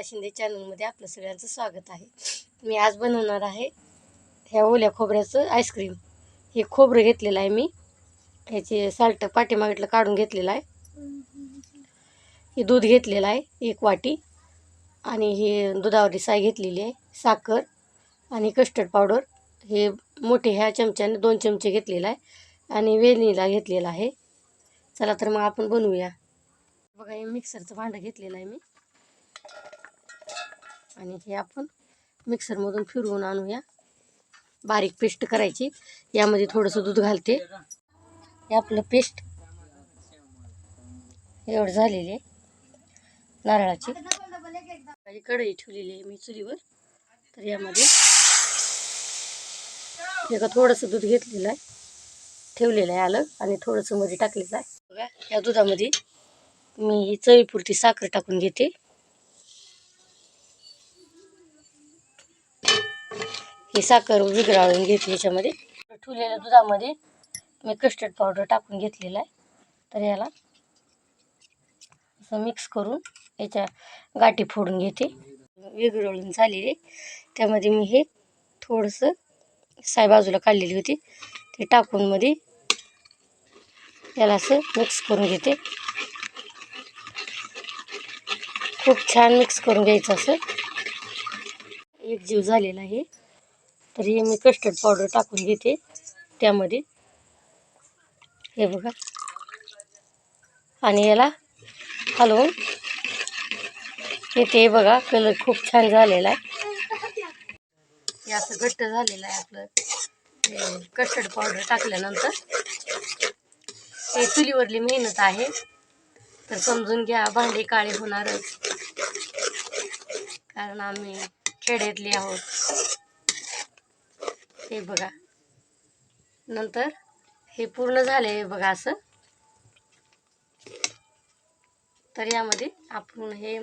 मंगला शिंदे चॅनलमध्ये आपलं सगळ्यांचं स्वागत आहे. मी आज बनवणार आहे ह्या ओल्या खोबऱ्याचं आईस्क्रीम हे खोबरं घेतलेलं आहे मी. ह्याचे साल्ट पाठीमागटलं काढून घेतलेलं आहे. हे दूध घेतलेलं आहे एक वाटी. आणि हे दुधावरी साय घेतलेली आहे साखर आणि कस्टर्ड पावडर हे मोठे ह्या चमच्याने दोन चमचे घेतलेला आहे. आणि वेनिला घेतलेला आहे. चला तर मग आपण बनवूया. बघा हे मिक्सरचं भांडं घेतलेलं आहे मी. आणि हे आपण मिक्सरमधून फिरवून आणूया. बारीक पेस्ट करायची. यामध्ये थोडंसं दूध घालते. हे आपलं पेस्ट एवढं झालेली आहे. नारळाची. माझी कढई ठेवलेली आहे मी चुलीवर. तर यामध्ये एका थोडंसं दूध घेतलेलं आहे. ठेवलेलं आहे आलं आणि थोडंसं मध्ये टाकलेलं आहे. बघा या दुधामध्ये मी ही चवीपुरती साखर टाकून घेते. ही साखर विगळाळून घेते याच्यामध्ये. ठेवलेल्या दुधामध्ये मी कस्टर्ड पावडर टाकून घेतलेला आहे. तर याला असं मिक्स करून याच्या गाठी फोडून घेते. विगळून झालेली. त्यामध्ये मी हे थोडंसं साय बाजूला काढलेली होती. ते टाकून मध्ये याला असं मिक्स करून घेते. खूप छान मिक्स करून घ्यायचं असं. एक जीव झालेला आहे. तर हे मी कस्टर्ड पावडर टाकून घेते त्यामध्ये. हे बघा. आणि याला हलवून येते. बघा कलर खूप छान झालेला आहे. हे असं घट्ट झालेलं आहे आपलं. कस्टर्ड पावडर टाकल्यानंतर हे चुलीवरली मेहनत आहे. तर समजून घ्या भांडे काळे होणारच. कारण आम्ही खेड्यातले आहोत. हे बघा. नंतर हे पूर्ण झाले बघा असं. तर यामध्ये आपण हे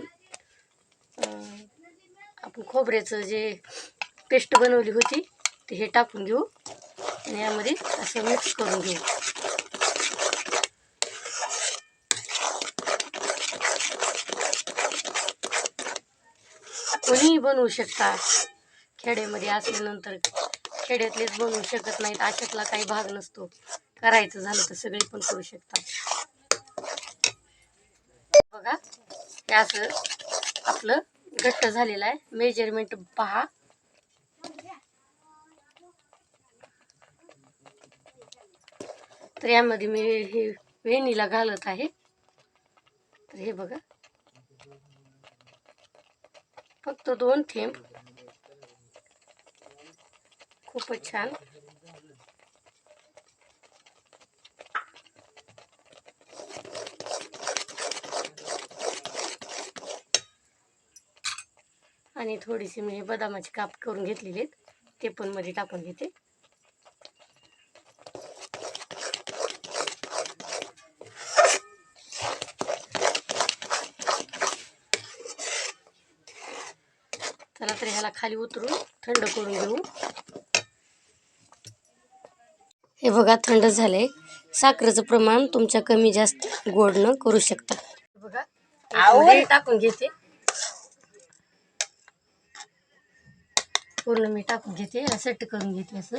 आपण खोबऱ्याचं जे पेस्ट बनवली होती ते हे टाकून घेऊ. आणि यामध्ये असं मिक्स करून घेऊ. बनवू शकता. खेड्यामध्ये असल्यानंतर खेड्यातलेच बनवू शकत नाहीत अशातला काही भाग नसतो. करायचं झालं तर सगळे पण करू शकतात. बघा हे असं आपलं घट्ट झालेलं आहे. मेजरमेंट पहा. तर यामध्ये मी हे वेणीला घालत आहे. तर हे बघा. फक्त दोन थेंब खूपच छान. आणि थोडीशी मी बदामाची काप करून घेतलेली आहेत. ते पण मध्ये टाकून घेते. चला तर ह्याला खाली उतरून थंड करून घेऊ. हे बघा थंड झालंय. साखरेचं प्रमाण तुमच्या कमी जास्त गोडनं करू शकता. बघा टाकून घेते. पूर्ण मी टाकून घेते सेट करून घेते असं.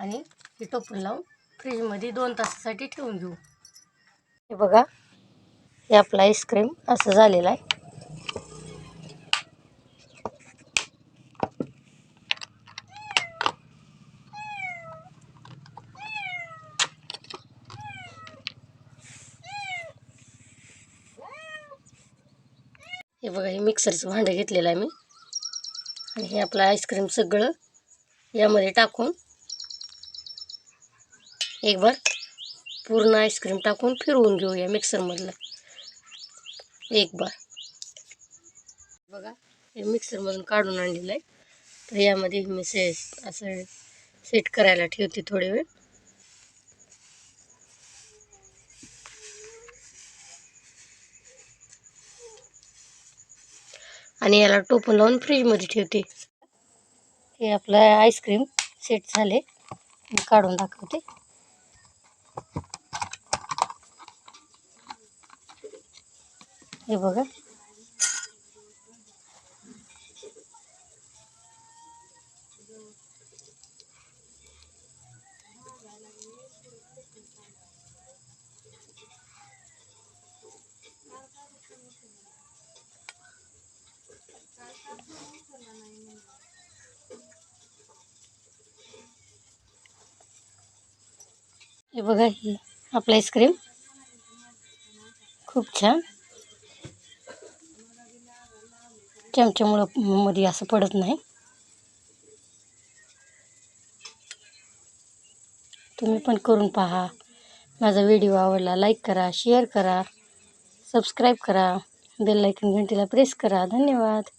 आणि हे टोपण लावून फ्रीजमध्ये दोन तासासाठी ठेवून घेऊ. हे बघा हे आपलं आईस्क्रीम असं झालेलं आहे. हे बघा हे मिक्सरचं भांडं घेतलेलं आहे मी. आणि हे आपलं आईस्क्रीम सगळं यामध्ये टाकून एक बार पूर्ण आईस्क्रीम टाकून फिरवून घेऊया मिक्सरमधलं एक बार बघा हे मिक्सरमधून काढून आणलेलं आहे. तर यामध्ये मी से असं सेट करायला ठेवते थोडे वेळ. आणि याला टोप लावून फ्रीजमध्ये ठेवते. हे आपलं आईस्क्रीम सेट झाले. मी काढून दाखवते. हे बघा. हे बघा ही आपलं आईस्क्रीम. खूप छान. चमच्यामुळं मध्ये असं पडत नाही. तुम्ही पण करून पहा. माझा व्हिडिओ आवडला लाईक करा शेअर करा सबस्क्राईब करा. बेल आयकन घंटीला प्रेस करा. धन्यवाद.